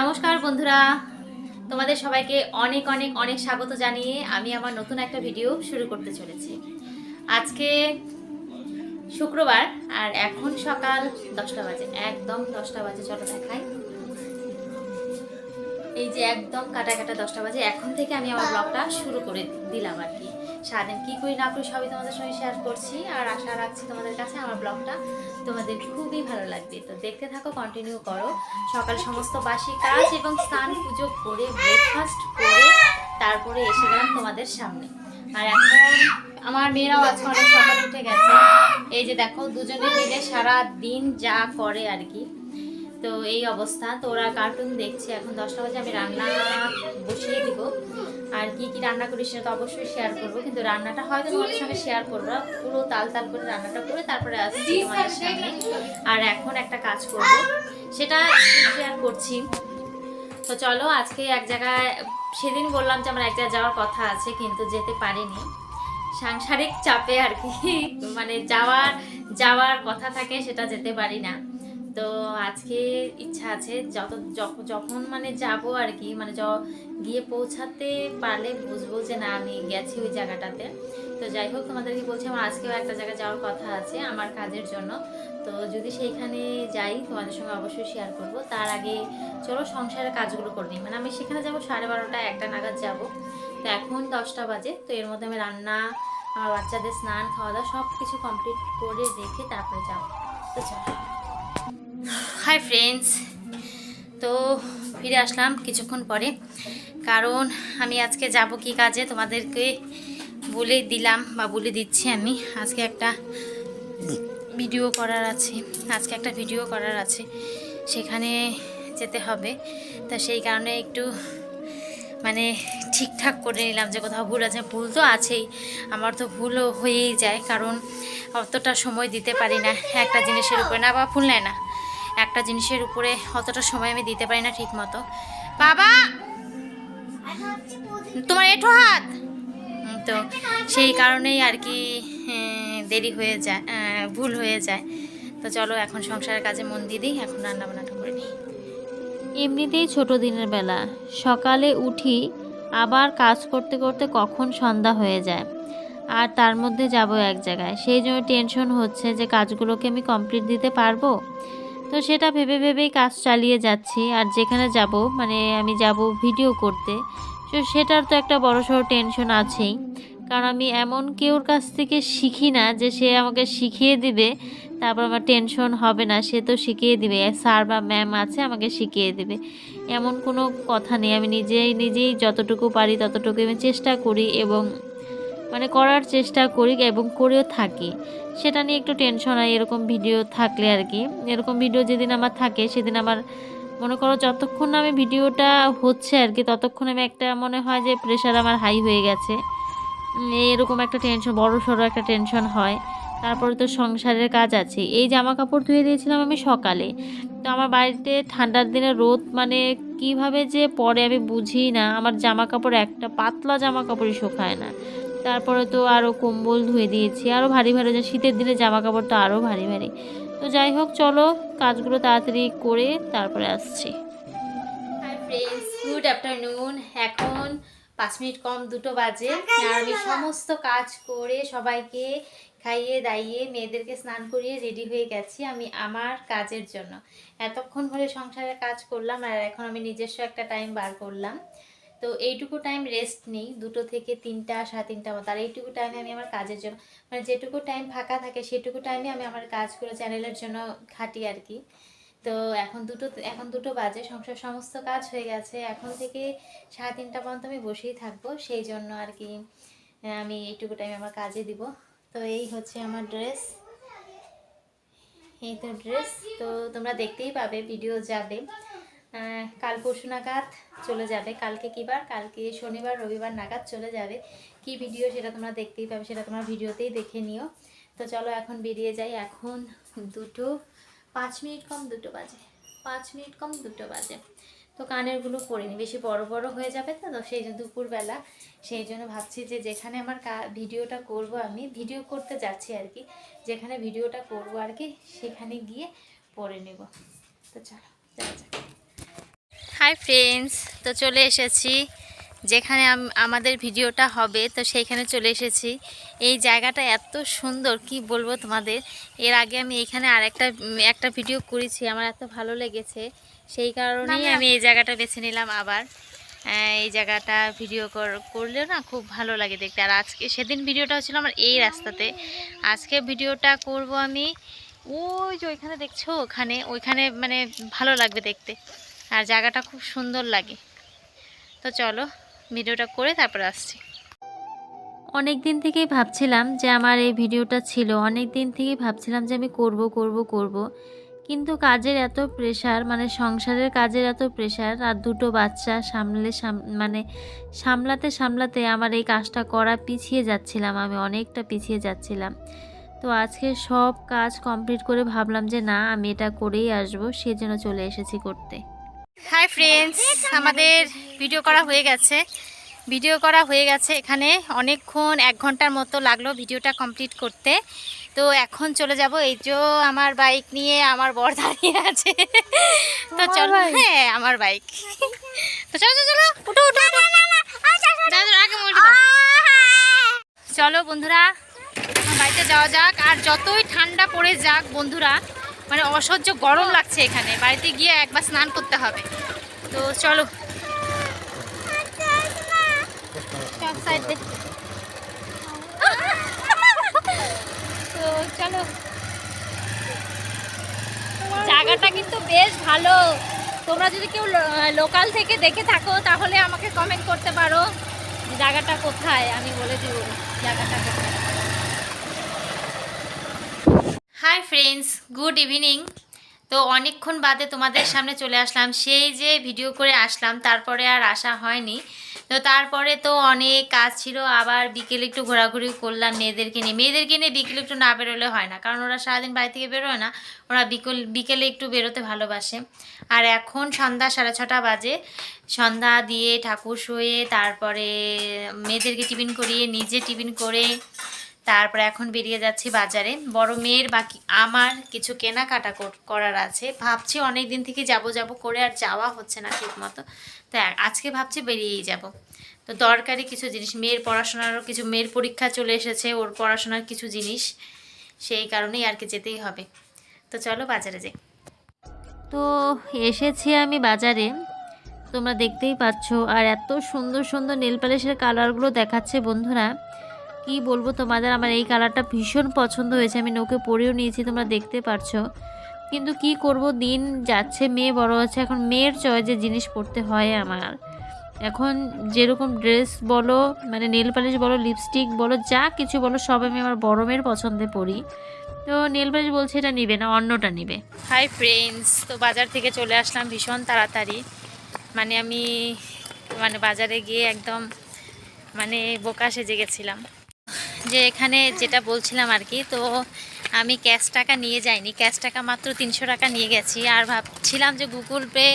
নমস্কার বন্ধুরা। তোমাদের সবাইকে অনেক অনেক অনেক স্বাগত জানিয়ে আমি আমার নতুন একটা ভিডিও শুরু করতে চলেছি। আজকে শুক্রবার আর এখন সকাল দশটা বাজে, একদম দশটা বাজে, চলো দেখাই। এই যে একদম কাটা কাটা দশটা বাজে, এখন থেকে আমি আমার ব্লগটা শুরু করে দিলাম আর কি। সারাদিন কী করি না করি সবই তোমাদের সঙ্গে শেয়ার করছি আর আশা রাখছি তোমাদের কাছে আমার ব্লগটা তোমাদের খুবই ভালো লাগবে। তো দেখতে থাকো কন্টিনিউ করো। সকাল সমস্ত বাসি কাজ এবং স্নান পুজো করে ব্রেকফাস্ট করে তারপরে এসে গেলাম তোমাদের সামনে। আর এখন আমার মেয়েরাও আজকে অনেক সকালে উঠে গেছে। এই যে দেখো, দুজনে মিলে সারা দিন যা করে আর কি। তো এই অবস্থা। তো ওরা কার্টুন দেখছে। এখন দশটা বাজে, আমি রান্না বসিয়ে দিব। আর কি কি রান্না করি সেটা তো অবশ্যই শেয়ার করব। কিন্তু রান্নাটা হয়তো তোমাদের সঙ্গে শেয়ার করব। পুরো তাল তাল করে রান্নাটা করে তারপরে আসছি তোমাদের সামনে। আর এখন একটা কাজ করব। সেটা শেয়ার করছি। তো চলো, আজকে এক জায়গায়, সেদিন বললাম যে আমার এক জায়গায় যাওয়ার কথা আছে, কিন্তু যেতে পারিনি। সাংসারিক চাপে আর কি। মানে যাওয়ার যাওয়ার কথা থাকে, সেটা যেতে পারি না। তো আজকে ইচ্ছা আছে যত, যখ- যখন মানে যাব আর কি মানে গিয়ে পৌঁছাতে পারলে বুঝব যে না, আমি গেছি ওই জায়গাটাতে। তো যাই হোক, তোমাদেরকে বলছি, আমার আজকেও একটা জায়গায় যাওয়ার কথা আছে আমার কাজের জন্য। তো যদি সেইখানে যাই, তোমাদের সঙ্গে অবশ্যই শেয়ার করব। তার আগে চলো সংসারের কাজগুলো করে নিই। মানে আমি সেখানে যাব, সাড়ে বারোটা, একটা নাগাদ যাব। তো এখন দশটা বাজে, তো এর মধ্যে আমি রান্না, আমার বাচ্চাদের স্নান খাওয়া দাওয়া সব কিছু কমপ্লিট করে রেখে তারপরে যাব। তো চলো। Hi friends. তো ফিরে আসলাম কিছুক্ষণ পরে। কারণ আমি আজকে যাব কি কাজে তোমাদেরকে বলে দিলাম বা বলে দিচ্ছি আমি। আজকে একটা ভিডিও করার আছে, আজকে একটা ভিডিও করার আছে। সেখানে যেতে হবে। তা সেই কারণে একটু মানে ঠিকঠাক করে নিলাম যে কোথাও ভুল আছে। ভুল তো আছেই, আমার তো ভুলও হয়েই যায়। কারণ অতটা সময় দিতে পারি না। একটা জিনিসের উপরে না বা ভুল নেয় না। একটা জিনিসের উপরে অতটা সময় আমি দিতে পারি না ঠিক মতো বাবা! তোমার এঠো হাত! তো সেই কারণেই আর কি দেরি হয়ে যায় ভুল হয়ে যায়। তো চলো এখন সংসারের কাজে মন দিয়ে দিই, এখন রান্না বান্নাটা করে নিই। এমনিতেই ছোট দিনের বেলা। সকালে উঠি, আবার কাজ করতে করতে কখন সন্ধ্যা হয়ে যায়। আর তার মধ্যে যাব এক জায়গায়। সেই জন্য টেনশন হচ্ছে যে কাজগুলোকে আমি কমপ্লিট দিতে পারব? তো সেটা ভেবে ভেবেই কাজ চালিয়ে যাচ্ছি। আর যেখানে যাব মানে আমি যাব ভিডিও করতে, তো সেটার তো একটা বড় সড়ো টেনশন আছেই। কারণ আমি এমন কেউর কাছ থেকে শিখি না যে সে আমাকে শিখিয়ে দিবে, তারপর আমার টেনশন হবে না, সে তো শিখিয়ে দিবে। স্যার বা ম্যাম আছে, আমাকে শিখিয়ে দিবে। এমন কোনো কথা নেই। আমি নিজেই নিজেই যতটুকু পারি ততটুকু আমি চেষ্টা করি এবং মানে করার চেষ্টা করি এবং করেও থাকি। সেটা নিয়ে একটু টেনশন হয়, এরকম ভিডিও থাকলে আর কি। এরকম ভিডিও যেদিন আমার থাকে, সেদিন আমার মনে করো যতক্ষণ না আমি ভিডিওটা হচ্ছে আর কি, ততক্ষণ আমি একটা মনে হয় যে প্রেশার আমার হাই হয়ে গেছে। এরকম একটা টেনশন বড় সড়ো একটা টেনশন হয়। তারপরে তো সংসারের কাজ আছে। এই জামা কাপড় ধুয়ে দিয়েছিলাম আমি সকালে। তো আমার বাড়িতে ঠান্ডার দিনে রোদ মানে কীভাবে যে পরে আমি বুঝি না। আমার জামা কাপড় একটা পাতলা জামা কাপড়ই শুকায় না। তারপরে তো আরও কম্বল ধুয়ে দিয়েছি আরও ভারী ভারী শীতের দিনে জামা কাপড় তো আরও ভারী ভারী। তো যাই হোক, চলো কাজগুলো তাড়াতাড়ি করে তারপরে আসছি। গুড আফটারনুন এখন পাঁচ মিনিট কম, দুটো বাজে। আর আমি সমস্ত কাজ করে সবাইকে খাইয়ে দাইয়ে মেয়েদেরকে স্নান করিয়ে রেডি হয়ে গেছি আমি আমার কাজের জন্য। এতক্ষণ ধরে সংসারের কাজ করলাম আর এখন আমি নিজস্ব একটা টাইম বার করলাম। তো এইটুকু টাইম রেস্ট নেই, দুটো থেকে তিনটা, সাড়ে তিনটা মতো। আর এইটুকু টাইমে আমি আমার কাজের জন্য মানে যেটুকু টাইম ফাঁকা থাকে, সেটুকু টাইমে আমি আমার কাজগুলো চ্যানেলের জন্য খাটি আর কি। তো এখন দুটো এখন দুটো বাজে, সংসার সমস্ত কাজ হয়ে গেছে। এখন থেকে সাড়ে তিনটা পর্যন্ত আমি বসেই থাকব, সেই জন্য আর কি আমি এইটুকু টাইম আমার কাজে দিব। তো এই হচ্ছে আমার ড্রেস এই তো ড্রেস তো তোমরা দেখতেই পাবে ভিডিও যাবে। কাল পরশু নাগাদ চলে যাবে। কালকে কী বার? কালকে শনিবার, রবিবার নাগাদ চলে যাবে। কি ভিডিও সেটা তোমরা দেখতেই পাবে, সেটা তোমরা ভিডিওতেই দেখে নিও। তো চলো এখন বেরিয়ে যাই। এখন দুটো, পাঁচ মিনিট কম দুটো বাজে। পাঁচ মিনিট কম দুটো বাজে। তো কানেরগুলো পরিনি বেশি বড় বড় হয়ে যাবে তো সেই জন্য দুপুরবেলা। সেই জন্য ভাবছি যে যেখানে আমার ভিডিওটা করব আমি, ভিডিও করতে যাচ্ছি আর কি। যেখানে ভিডিওটা করব আর কি, সেখানে গিয়ে পরে নেব। তো চলো, যাওয়া যাক। হাই ফ্রেন্ডস তো চলে এসেছি যেখানে আমাদের ভিডিওটা হবে। তো সেইখানে চলে এসেছি। এই জায়গাটা এত সুন্দর কি বলব তোমাদের? এর আগে আমি এখানে আরেকটা উম, একটা ভিডিও করেছি। আমার এত ভালো লেগেছে। সেই কারণেই আমি এই জায়গাটা বেছে নিলাম আবার। এই জায়গাটা ভিডিও কর- করলেও না খুব ভালো লাগে দেখতে। আর আজকে সেদিন ভিডিওটা হচ্ছিল আমার এই রাস্তাতে। আজকে ভিডিওটা করব আমি ওই যে ওইখানে দেখছ? ওখানে ওইখানে মানে ভালো লাগবে দেখতে। আর জায়গাটা খুব সুন্দর লাগে। তো চলো, ভিডিওটা করে তারপর আসছি। অনেক দিন থেকেই ভাবছিলাম যে আমার এই ভিডিওটা ছিল, অনেক দিন থেকেই ভাবছিলাম যে আমি করব করব করব। কিন্তু কাজের এত প্রেশার মানে সংসারের কাজের এত প্রেশার আর দুটো বাচ্চা সামলে সাম- মানে সামলাতে সামলাতে আমার এই কাজটা করা পিছিয়ে যাচ্ছিলাম, আমি অনেকটা পিছিয়ে যাচ্ছিলাম। তো আজকে সব কাজ কমপ্লিট করে ভাবলাম যে না, আমি এটা করেই আসব, সেজন্য চলে এসেছি করতে। হাই ফ্রেন্ডস আমাদের ভিডিও করা হয়ে গেছে। ভিডিও করা হয়ে গেছে এখানে। অনেকক্ষণ এক ঘণ্টার মতো লাগল ভিডিওটা কমপ্লিট করতে। তো এখন চলে যাব। এই যে আমার বাইক নিয়ে আমার বর দাঁড়িয়ে আছে। তো চলো হ্যাঁ আমার বাইক তো চলো চলো উঠো উঠো। চলো বন্ধুরা বাড়িতে যাওয়া যাক। আর যতই ঠান্ডা পড়ে যাক বন্ধুরা মানে অসহ্য গরম লাগছে এখানে। বাড়িতে গিয়ে একবার স্নান করতে হবে। তো চলো। তো চলো। জায়গাটা কিন্তু বেশ ভালো। তোমরা যদি কেউ লোকাল থেকে দেখে থাকো, তাহলে আমাকে কমেন্ট করতে পারো জায়গাটা কোথায়। আমি বলে দিব জায়গাটা কোথায়। হাই ফ্রেন্ডস গুড ইভিনিং তো অনেকক্ষণ বাদে তোমাদের সামনে চলে আসলাম। সেই যে ভিডিও করে আসলাম, তারপরে আর আসা হয়নি। তো তারপরে তো অনেক কাজ ছিল। আবার বিকেলে একটু ঘোরাঘুরি করলাম মেয়েদেরকে নিয়ে। মেয়েদেরকে নিয়ে বিকেলে একটু না বেরোলে হয় না। কারণ ওরা সারাদিন বাড়ি থেকে বেরোয় না। ওরা বিকেল, বিকেলে একটু বেরোতে ভালোবাসে। আর এখন সন্ধ্যা সাড়ে ছটা বাজে। সন্ধ্যা দিয়ে ঠাকুর শুয়ে, তারপরে মেয়েদেরকে টিফিন করিয়ে, নিজে টিফিন করে তারপরে এখন বেরিয়ে যাচ্ছি বাজারে। বড় মেয়ের বাকি আমার কিছু কেনাকাটা করার আছে। ভাবছি অনেক দিন থেকে যাব যাব করে আর যাওয়া হচ্ছে না ঠিক মতো তো আজকে ভাবছি বেরিয়েই যাব। তো দরকারি কিছু জিনিস। মেয়ের পড়াশোনারও কিছু, মেয়ের পরীক্ষা চলে এসেছে, ওর পড়াশোনার কিছু জিনিস। সেই কারণেই আর কি যেতেই হবে। তো চলো বাজারে যাই। তো এসেছি আমি বাজারে। তোমরা দেখতেই পাচ্ছ। আর এত সুন্দর সুন্দর নেল পালিশের কালারগুলো দেখাচ্ছে বন্ধুরা। কি বলব তোমাদের? আমার এই কালারটা ভীষণ পছন্দ হয়েছে। আমি নোকে পরেও নিয়েছি, তোমরা দেখতে পারছ। কিন্তু কি করব? দিন যাচ্ছে, মেয়ে বড় হচ্ছে এখন মেয়ের চয়েসে জিনিস পরতে হয় আমার। এখন যেরকম ড্রেস বলো মানে নেল পালিশ বলো লিপস্টিক বলো, যা কিছু বলো, সব আমি আমার বড় মেয়ের পছন্দে পরি। তো নেল পালিশ বলছে এটা নিবে না, অন্যটা নিবে। হাই ফ্রেন্ডস তো বাজার থেকে চলে আসলাম ভীষণ তাড়াতাড়ি। মানে আমি মানে বাজারে গিয়ে একদম মানে বোকা সেজে গেছিলাম। যে এখানে যেটা বলছিলাম আর কি, তো আমি ক্যাশ টাকা নিয়ে যাইনি। ক্যাশ টাকা মাত্র তিনশো টাকা নিয়ে গেছি। আর ভাবছিলাম যে গুগল পে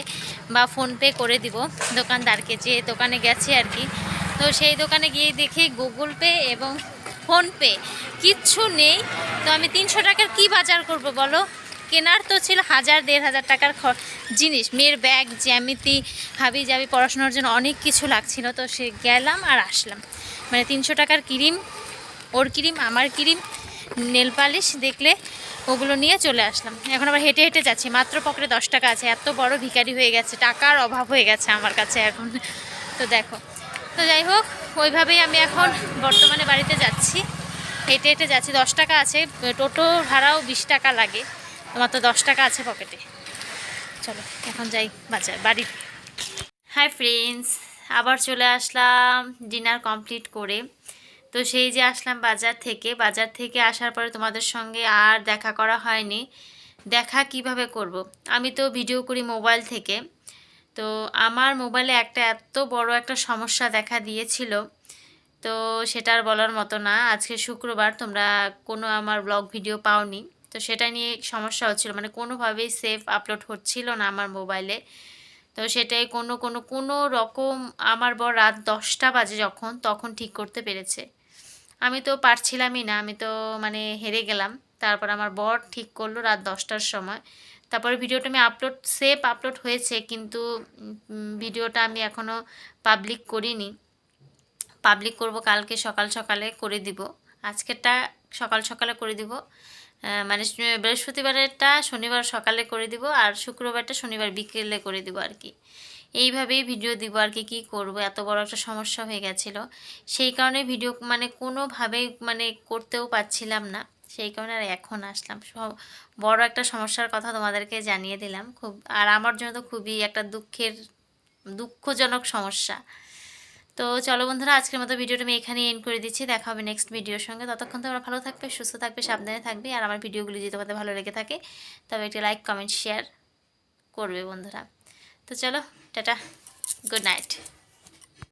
বা ফোনপে করে দিব দোকানদারকে, যে দোকানে গেছি আর কি। তো সেই দোকানে গিয়ে দেখি গুগল পে এবং ফোনপে কিচ্ছু নেই। তো আমি তিনশো টাকার কি বাজার করব বলো? কেনার তো ছিল হাজার, দেড় হাজার টাকার জিনিস। মেয়ের ব্যাগ, জ্যামিতি, হাবি যাবি পড়াশোনার জন্য অনেক কিছু লাগছিল। তো সে গেলাম আর আসলাম। মানে তিনশো টাকার ক্রিম ওর ক্রিম, আমার ক্রিম, নেল পালিশ দেখলে ওগুলো নিয়ে চলে আসলাম। এখন আবার হেঁটে হেঁটে যাচ্ছি, মাত্র পকেটে দশ টাকা আছে, এত বড় ভিখারি হয়ে গেছে, টাকার অভাব হয়ে গেছে আমার কাছে এখন। তো দেখো, তো যাই হোক, ওইভাবেই আমি এখন বর্তমানে বাড়িতে যাচ্ছি। হেঁটে হেঁটে যাচ্ছি, দশ টাকা আছে, টোটো ভাড়াও বিশ টাকা লাগে তোমার তো দশ টাকা আছে পকেটে। চলো, এখন যাই বাজার, বাড়ি। হাই ফ্রেন্ডস, আবার চলে আসলাম, ডিনার কমপ্লিট করে। তো সেই যে আসলাম বাজার থেকে বাজার থেকে আসার পরে তোমাদের সঙ্গে আর দেখা করা হয়নি। দেখা কীভাবে করব। আমি তো ভিডিও করি মোবাইল থেকে। তো আমার মোবাইলে একটা এত বড় একটা সমস্যা দেখা দিয়েছিল। তো সেটা আর বলার মতো না। আজকে শুক্রবার, তোমরা কোনো আমার ব্লগ ভিডিও পাওনি। তো সেটা নিয়ে সমস্যা হচ্ছিল। মানে কোনোভাবেই সেফ আপলোড হচ্ছিল না আমার মোবাইলে। তো সেটাই কোনো কোনো কোনো রকম আমার বর রাত দশটা বাজে যখন, তখন ঠিক করতে পেরেছে। আমি তো পারছিলামই না, আমি তো মানে হেরে গেলাম। তারপর আমার বর ঠিক করল রাত দশটার সময়। তারপরে ভিডিওটা আমি আপলোড সেফ আপলোড হয়েছে, কিন্তু ভিডিওটা আমি এখনও পাবলিক করিনি। পাবলিক করব কালকে সকাল সকালে করে দিব। আজকেরটা সকাল সকালে করে দিব। মানে বৃহস্পতিবারেরটা শনিবার সকালে করে দিব আর শুক্রবারটা শনিবার বিকেলে করে দিব আর কি। এইভাবেই ভিডিও দিব আর কি, কী করব? এত বড় একটা সমস্যা হয়ে গেছিল। সেই কারণে ভিডিও মানে কোনোভাবেই মানে করতেও পারছিলাম না। সেই কারণে আর এখন আসলাম। সব বড় একটা সমস্যার কথা তোমাদেরকে জানিয়ে দিলাম। খুব, আর আমার জন্য তো খুবই একটা দুঃখের, দুঃখজনক সমস্যা। তো চলো বন্ধুরা, আজকের মতো ভিডিওটা আমি এখানে এন্ড করে দিচ্ছি। দেখা হবে নেক্সট ভিডিওর সঙ্গে। ততক্ষণ তোমরা ভালো থাকবে, সুস্থ থাকবে, সাবধানে থাকবে, আর আমার ভিডিওগুলি যদি তোমাদের ভালো লেগে থাকে, তবে একটি লাইক কমেন্ট শেয়ার করবে বন্ধুরা। তো চলো, টাটা গুড নাইট